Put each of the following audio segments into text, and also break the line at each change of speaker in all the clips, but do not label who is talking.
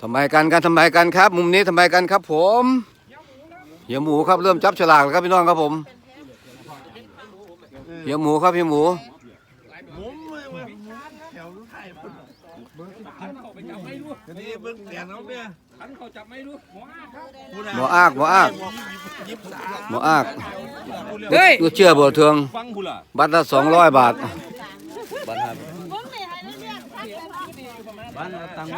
ทำไมกันกันทำไมกันครับ มุมนี้ทำไมกันครับ ผมเหี่ยหมูครับเริ่มจับฉลากแล้วครับพี่น้องครับผมเหี่ยหมูครับเหี่ยหมู
นี่เบิ่งเสียงเขาเนี่ย
หมออากหมออาก
ยิบสา
หมออาก
เฮ้ย
ดูเชื่อบ่เทือง
ฟังพูล่ะ
บัตรละสองร้อยบาท
บ้านครับ
บ้านตังค์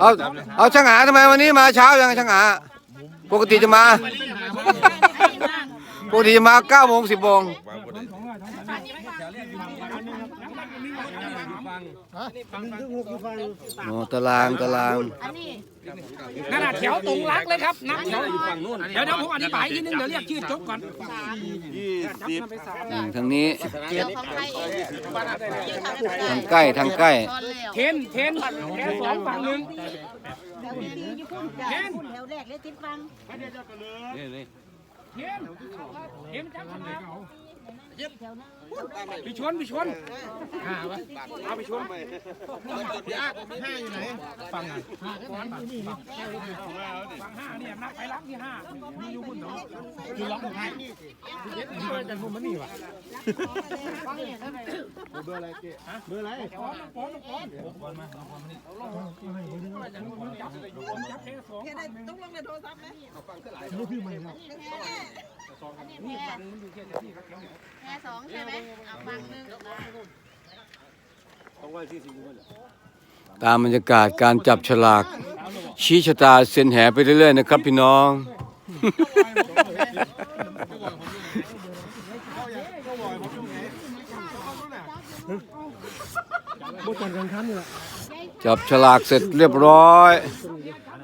เอาเอาช่างหาทำไมวันนี้มาเช้ายังช่างหาปกติจะมา ปกติจะมาเก้าโมงสิบโมง โอ้ตารางตาราง
นั่นน่ะแถวตรงรักเลยครับนับแถวอยู่ฝั่งนู้นเดี๋ยวเดี๋ยวผมอธิบายอีกนิดนึงเดี๋ยวเรียกชื่อจบก่อน
ยี่สิบ
อืมทางนี้
เดี๋ยวของใครเอง
ทางใกล้ทางใกล้
เทนเทนเทนสองฝั่งหนึ่ง
แถวแรกเลยติดฟัง
เทนเทนจับทำไมไปชนไปชนเอาไปชนฝั่งห้าเนี่ยนับไปรักที่ห้ามีอยู่บนหนอคือล็อกของใครเย็ดเบอร์กันผมมันนี่วะเบอร์อะไรเจ๊เบอร์อะไรป้อนป้อนป้อนป้อนมาป้อนมานี่จับจับ แค่สอง
ต้องลงในโทรศัพท์ไหม
นี่ฟังมันอยู่แค่ที่ครับ
แค่สองใช่ไหมเอาฟังหนึ่ง
ตามบรรยากาศการจับฉลาก ชี้ชะตาเส้นแหไปเรื่อยๆนะครับพี่น้อง บทการแข่งขันนี่แหละ จับฉลากเสร็จเรียบร้อย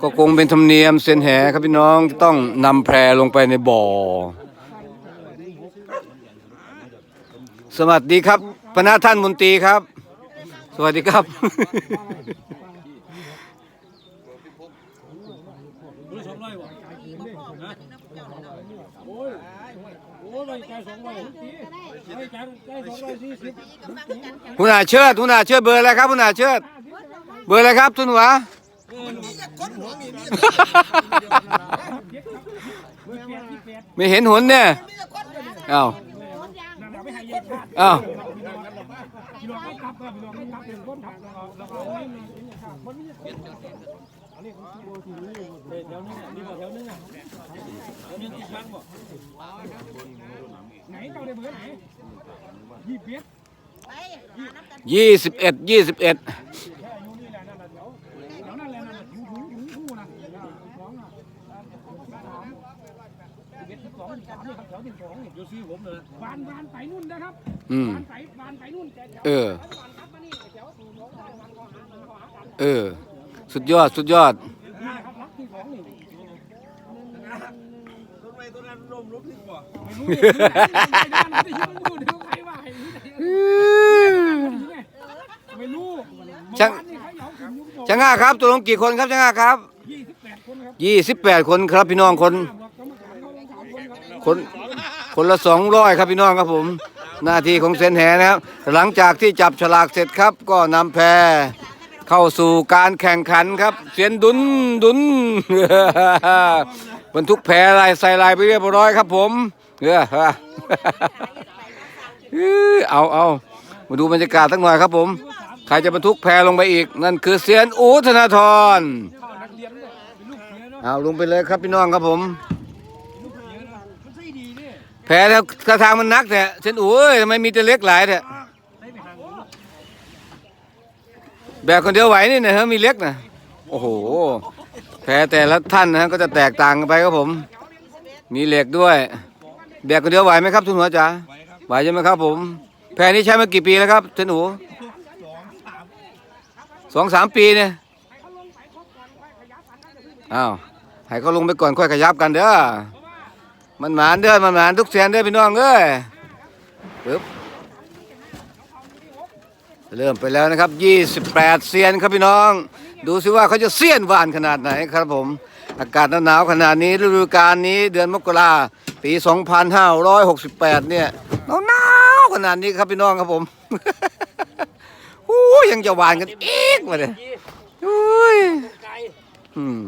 ก็คงเป็นธรรมเนียมเส้นแหครับพี่น้องจะต้องนำแพรลงไปในบ่อ สวัสดีครับพนักท่านมนตรีครับ สวัสดีครับ หุนาเชิดหุนาเชิดเบอร์อะไรครับหุนาเชิด เบอร์อะไรครับทุนหัวไม่เห็นหุนเนี่ยเอ้าเอ้า
วยี่สิบเอ็ด
ยี่สิบเอ็ดยี่สิบเอ็ด
แค่อยู่นี่แหละนั่นแหละแถวแถวนั่นแหละนั่นแหละอยู่หูอยู่หูนะสองอะ สิบเอ็ดสิบสองสิบสามนี่ครับแถวสิบสองนี่อยู่ซื้อผมเลยบานบานไปนู่นนะครับ
อืม
บานไปบานไปนู่นแต่แถว
เออ
บานครับมานี่แถวสูงของบานบานก็หาก็หากัน
เออ สุดยอด สุดยอด
นี่ครับรักที่สองนี่
ต้นไม้ต้นนั้นร่มรุกที่กว่า
ไม่รู้ไม่รู้ไม่รู้ใครว่าไม่รู้
ช่าง ช่างง่าครับตัวลงกี่คนครับช่างง่าครับ
ยี่สิบแปดคนครับ
ยี่สิบแปดคนครับพี่น้องคน
บอ คนค
นละสองร้อยครับพี่น้องครับผม หน้าที่ของเซนแหนะครับ หลังจากที่จับฉลากเสร็จครับ ก็นำแพรเข้าสู่การแข่งขันครับ เสียนดุนดุนบรรทุกแพรลายใส่ลายไปเรียบร้อยครับผมเออเอาเอามาดูบรรยากาศสักหน่อยครับผม ใครจะบรรทุกแพรลงไปอีก นั่นคือเสียนอูธนาธร
เอา
ลงไปเลยครับพี่น้องครับผม
ลูกเสือเนาะมันใช่ดีเนี่ย
แผลแล้วท่าทางมันนักแต่เช่นโอ้ยทำไมมีแต่เล็กหลายแต่แบกคนเดียวไหวนี่นะฮะมีเล็กนะโอ้โห แผลแต่ละท่านนะฮะก็จะแตกต่างกันไปครับผม มีเหล็กด้วย แบกคนเดียวไหวไหมครับทุนหัวจ๋าไหวใช่ไหมครับผม แผลนี้ใช้มากี่ปีแล้วครับเช่นหนูสองสามปีเนี่ยอ้าวให้เขาลงไปก่อนค่อยขยับกันเด้อ มันหมานเด้อมันหมานทุกแสนเด้อพี่น้องเอ้ยปึ๊บเริ่มไปแล้วนะครับ 28 เซียนครับพี่น้อง ดูสิว่าเขาจะเซียนหวานขนาดไหนครับผม อากาศหนาวขนาดนี้ฤดูกาลนี้เดือนมกราปี 2568 เนี่ยหนาวๆขนาดนี้ครับพี่น้องครับผมโอ้ยยังจะหวานกันอีกมาเลยโอ้ยอืม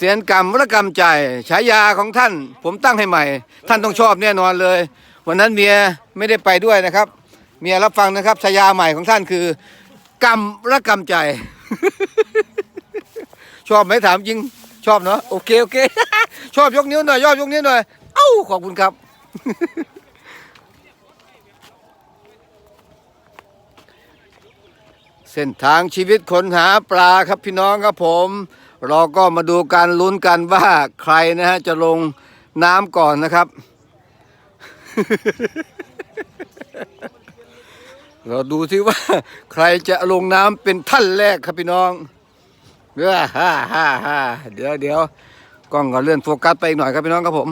เสียนกรรมวรกรรมใจฉายาของท่าน ผมตั้งให้ใหม่ ท่านต้องชอบแน่นอนเลย วันนั้นเมียไม่ได้ไปด้วยนะครับ เมียรับฟังนะครับฉายาใหม่ของท่านคือ กรรมรกรรมใจ ชอบไหมถามจริงชอบเนาะโอเคโอเค ชอบยกนิ้วหน่อยยอดยกนิ้วหน่อยเอ้าขอบคุณครับ เส้นทางชีวิตคนหาปลาครับพี่น้องครับผม เราก็มาดูการลุ้นกันว่าใครนะฮะจะลงน้ำก่อนนะครับ เราดูที่ว่า ใครจะลงน้ำเป็นท่านแรกครับพี่น้องเดี๋ยวฮ่าฮ่าฮ่าเดี๋ยวเดี๋ยวกล้องก็เลื่อนโฟกัสไปอีกหน่อยครับพี่น้องครับผม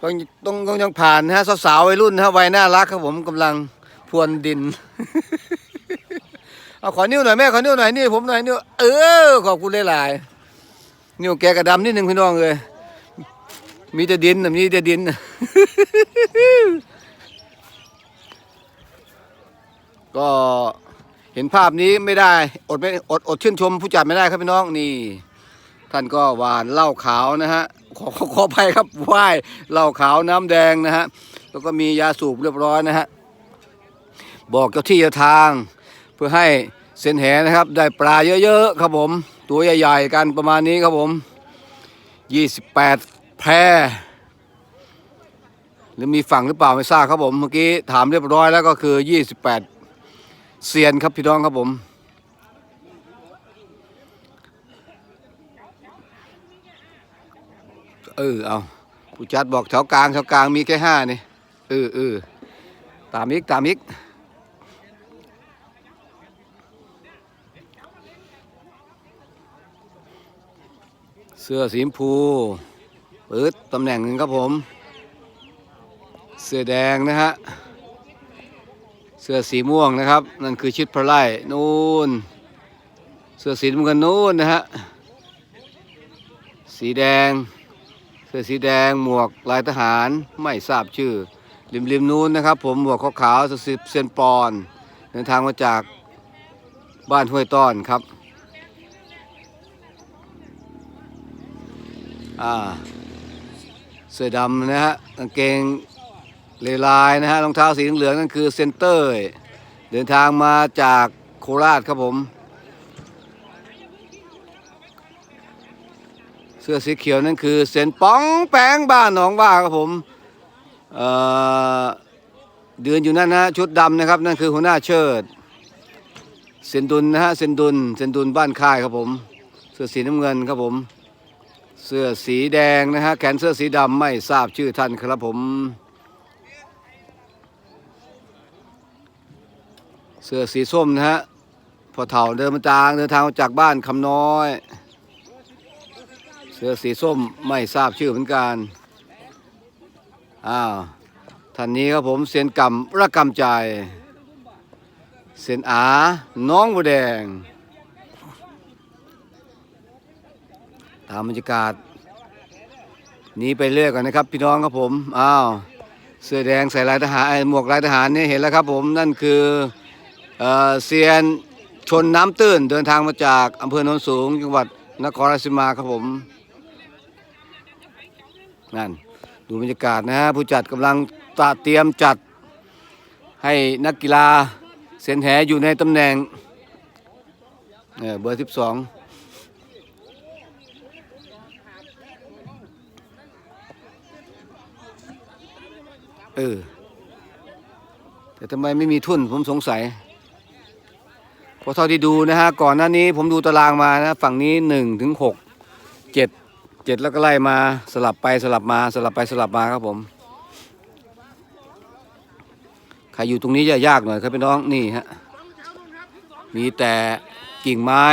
ก็ต้องต้องยังผ่านนะฮะสาวๆวัยรุ่นนะฮะวัยน่ารักครับผมกำลังพรวนดิน เอาขอนิ้วหน่อยแม่ขอนิ้วหน่อยนี่ผมหน่อยนิ้วเออขอบคุณหลายๆนิ้วแกกระดำนิดนึงพี่น้องเลยมีแต่ดินมีแต่ดินก็เห็นภาพนี้ไม่ได้ อดไม่อดอดชื่นชมผู้จัดไม่ได้ครับพี่น้องนี่ ท่านก็หวานเหล้าขาวนะฮะขอขอขอภัยครับไหว้เหล้าขาวน้ำแดงนะฮะแล้วก็มียาสูบเรียบร้อยนะฮะบอกเจ้าที่เจ้าทาง เพื่อให้เส้นแหนะครับ ได้ปลาเยอะๆครับผม ตัวใหญ่ๆกันประมาณนี้ครับผม 28 แพรหรือมีฝั่งหรือเปล่าไม่ทราบครับผม เมื่อกี้ถามเรียบร้อยแล้วก็คือ 28 เซียนครับพี่น้องครับผม เออเอาผู้จัดบอกแถวกลางแถวกลางมีแค่ห้านี่เออเออตามอีกตามอีก เสื้อสีชมพูเปิดตำแหน่งหนึ่งครับผม เสื้อแดงนะฮะ เสื้อสีม่วงนะครับ นั่นคือชิดพระไล่นู่น เสื้อสีน้ำเงินนู่นนะฮะ สีแดง เสื้อสีแดงหมวกลายทหารไม่ทราบชื่อ ริมริมนู้นนะครับ ผมหมวกขาวๆสิบเซนปอนเดินทางมาจากบ้านห้วยต้อนครับ อ่าเสื้อดำนะฮะกางเกงเลลายนะฮะรองเท้าสีเหลืองนั่นคือเซนเตอร์ เดินทางมาจากโคราชครับผม เสื้อสีเขียวนั่นคือเซนป้องแปงบ้านหนองว่าครับผมเอ่อเดือนอยู่นั่นนะชุดดำนะครับนั่นคือหัวหน้าเชิดเซนดุลนะฮะเซนดุลเซนดุลบ้านค่ายครับผม เสื้อสีน้ำเงินครับผม เสื้อสีแดงนะฮะแขนเสื้อสีดำไม่ทราบชื่อท่านครับผม เสื้อสีส้มนะฮะพอเถ่าเดินมาจางเดินทางมาจากบ้านคำน้อย เสื้อสีส้มไม่ทราบชื่อเหมือนกันอ้าวท่านนี้ครับผมเซียนกำรมระกำใจเซียนอาน้องบัวแดงามบรรยากาศ นี้ไปเรื่อยก่อนนะครับ พี่น้องครับผมอ้าวเสื้อแดงใส่ลายทหารหมวกลายทหารนี่เห็นแล้วครับผมนั่นคือเออเซียนชนน้ำตื้นเดินทางมาจากอำเภอโนนสูง จังหวัดนครราชสีมาครับผมนั่นดูบรรยากาศนะฮะผู้จัดกำลังตัดเตรียมจัดให้นักกีฬาเซนแหอยู่ในตำแหน่งเบอร์ 12 เออ แต่ทำไมไม่มีทุนผมสงสัยเพราะเท่าที่ดูนะฮะก่อนหน้านี้ผมดูตารางมานะฝั่งนี้หนึ่งถึงหกเจ็ดเจ็ดแล้วก็ไล่มาสลับไปสลับมาสลับไปสลับมาครับผมใครอยู่ตรงนี้จะยากหน่อยครับพี่น้องนี่ฮะมีแต่กิ่งไม้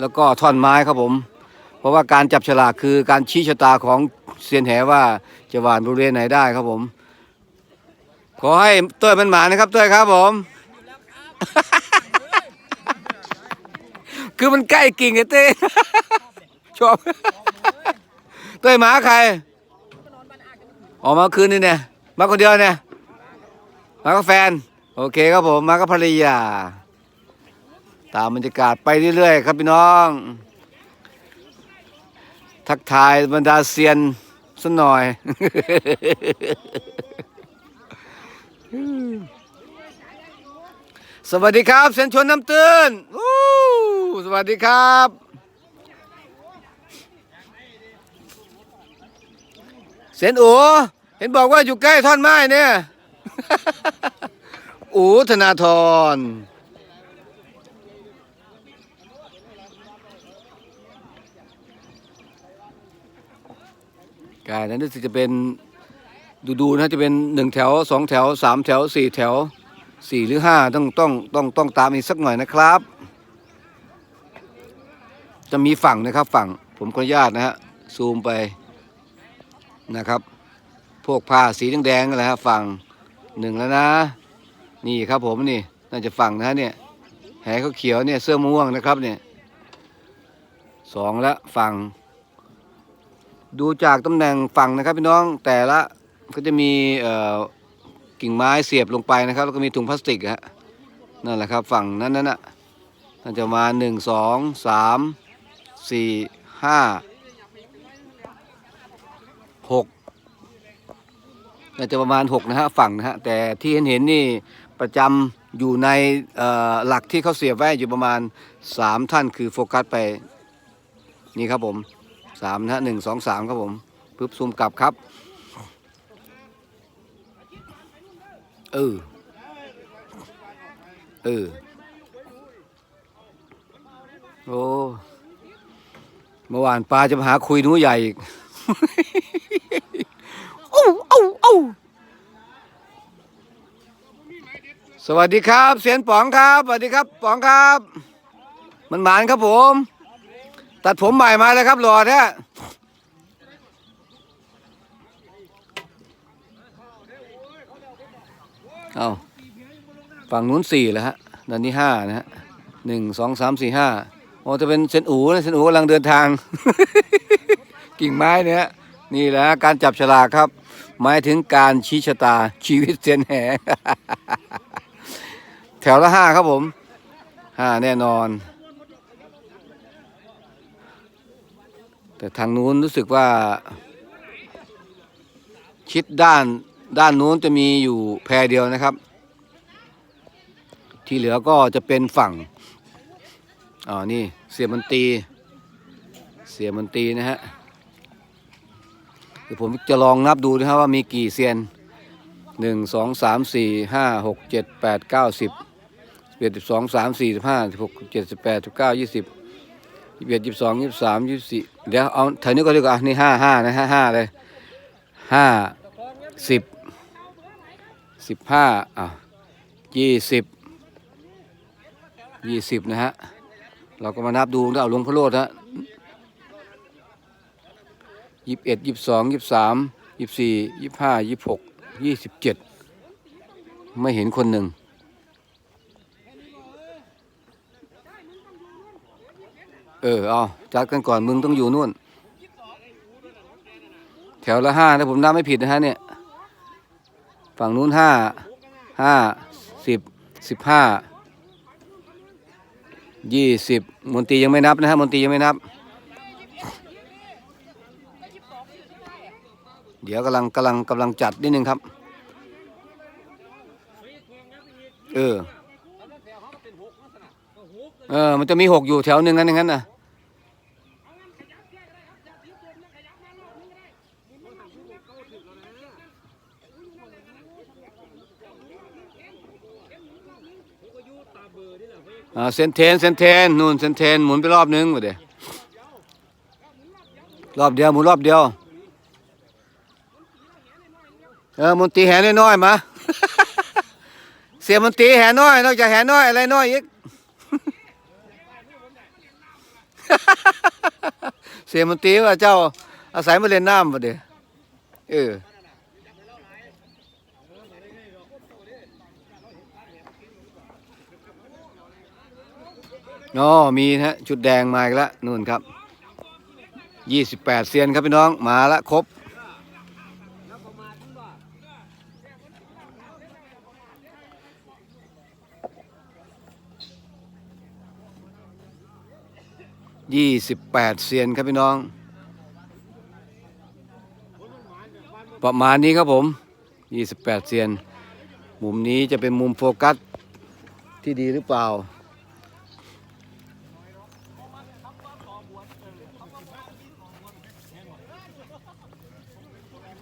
แล้วก็ท่อนไม้ครับผม เพราะว่าการจับฉลากคือการชี้ชะตาของเซียนแหว่าจะหวานบริเวณไหนได้ครับผม ขอให้เต้ยมันหมานะครับเต้ยครับผม คือมันใกล้กิ่งไอ้เต้ชอบเต้ยหมาใครออกมาคืนนี่เนี่ยมาคนเดียวเนี่ยมากับแฟน โอเคครับผมมากับภรรยา ตามบรรยากาศไปเรื่อยๆครับพี่น้อง ทักทายบรรดาเซียนสักหน่อย สวัสดีครับเซนชวนน้ำตื้นสวัสดีครับ เซียนอูเห็นบอกว่าอยู่ใกล้ท่อนไม้เนี่ยอูธนาธรกายนั้นรู้สึกจะเป็น ดูดูๆนะจะเป็นหนึ่งแถวสองแถวสามแถวสี่แถวสี่หรือห้าต้องต้องต้องต้องตามอีกสักหน่อยนะครับ จะมีฝั่งนะครับฝั่งผมขออนุญาตนะฮะซูมไปนะครับ พวกผ้าสีแดงๆนั่นแหละฮะฝั่งหนึ่งแล้วนะ นี่ครับผมนี่น่าจะฝั่งนะฮะเนี่ยแหเขาเขียวเนี่ยเสื้อม่วงนะครับเนี่ยสองละฝั่งดูจากตำแหน่งฝั่งนะครับพี่น้องแต่ละ ก็จะมีกิ่งไม้เสียบลงไปนะครับ แล้วก็มีถุงพลาสติกฮะนั่นแหละครับฝั่งนั้นนั่นน่ะน่าจะมาหนึ่งสองสามสี่ห้าหกน่าจะประมาณ6นะฮะฝั่งนะฮะแต่ที่เห็นเห็นนี่ประจำอยู่ในหลักที่เขาเสียบไว้อยู่ประมาณ3ท่านคือโฟกัสไปนี่ครับผม3นะฮะหนึ่งสองสามครับผมปึ๊บซูมกลับครับ เออ เออ โอ้เมื่อวานปลาจะมาหาคุยหนูใหญ่อีกโอ้โอ้โอ้สวัสดีครับ เสียนป๋องครับ สวัสดีครับ ป๋องครับ มันหมานครับผม ตัดผมใหม่มาเลยครับหล่อแท้ เอาฝั่งนู้นสี่แล้วฮะด้านนี้ห้านะฮะหนึ่งสองสามสี่ห้าโอ้จะเป็นเซนอูนะเซนอูกำลังเดินทาง กิ่งไม้เนี่ยนี่แหละการจับฉลากครับ หมายถึงการชี้ชะตาชีวิตเซนแหแถวละห้าครับผมห้าแน่นอน แต่ทางนู้นรู้สึกว่า ชิดด้าน ด้านนู้นจะมีอยู่แพรเดียวนะครับ ที่เหลือก็จะเป็นฝั่งอ๋อนี่เสียมันตี เสียมันตีนะฮะเดี๋ยวผมจะลองนับดูนะครับว่ามีกี่เซียนหนึ่งสองสามสี่ห้าหกเจ็ดแปดเก้าสิบสิบเอ็ดสิบสองสามสี่สิบห้าสิบหกเจ็ดสิบแปดสิบเก้ายี่สิบยี่สิบเอ็ดยี่สิบสองยี่สิบสามยี่สิบสี่เดี๋ยวเอาแถวนี้ก็ดีกว่านี่ห้าห้านะห้าห้าเลยห้าสิบ สิบห้าอะยี่สิบยี่สิบนะฮะ เราก็มานับดูเอาหลวงพ่อโลดฮะยี่สิบเอ็ดยี่สิบสองยี่สิบสามยี่สิบสี่ยี่สิบห้ายี่สิบหกยี่สิบเจ็ดไม่เห็นคนหนึ่งเออเอาจัดกันก่อนมึงต้องอยู่นู่น แถวละห้านะผมนับไม่ผิดนะฮะเนี่ย ฝั่งนู้นห้าห้าสิบสิบห้ายี่สิบมนตรียังไม่นับนะฮะมนตรียังไม่นับ เดี๋ยวกำลังกำลังกำลังจัดนิดนึงครับ เออ เออ มันจะมีหกอยู่แถวหนึ่งนั่นอย่างนั้นนะ เซนเทนเซนเทนนู่นเซนเทนหมุนไปรอบนึงมาเดี๋ยวรอบเดียวหมุนรอบเดียว เออมนตีแห่น้อยๆมาเสียมนตีแหน้อย นอกจากแหน้อยอะไรน้อยอีกเสียมนตีว่าเจ้าอาศัยมาเล่นน้ำมาเดี๋ยวเออ อ๋อมีนะ ชุดแดงมาอีกแล้วนู่นครับยี่สิบแปดเซียนครับพี่น้องมาละครบยี่สิบแปดเซียนครับพี่น้อง ประมาณนี้ครับผมยี่สิบแปดเซียน มุมนี้จะเป็นมุมโฟกัสที่ดีหรือเปล่า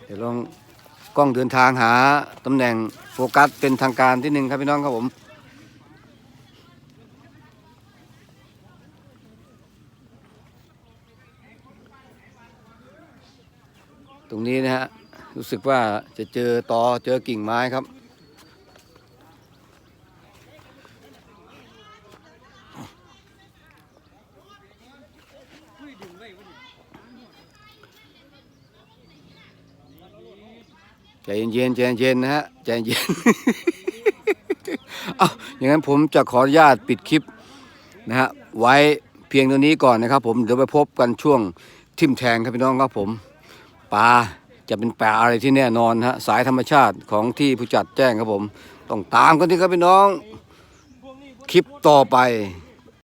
เดี๋ยวลองกล้องเดินทางหาตำแหน่งโฟกัสเป็นทางการที่หนึ่งครับพี่น้องครับผมตรงนี้นะฮะรู้สึกว่าจะเจอตอเจอกิ่งไม้ครับ ใจเย็นๆใจเย็นๆนะฮะใจเย็น เอาอย่างนั้นผมจะขออนุญาตปิดคลิปนะฮะไว้เพียงเท่านี้ก่อนนะครับ ผมเดี๋ยวไปพบกันช่วงทิมแทงครับพี่น้องครับผมปลาจะเป็นปลาอะไรที่แน่นอนฮะสายธรรมชาติของที่ผู้จัดแจ้งครับผม ต้องตามกันที่ครับพี่น้อง คลิปต่อไป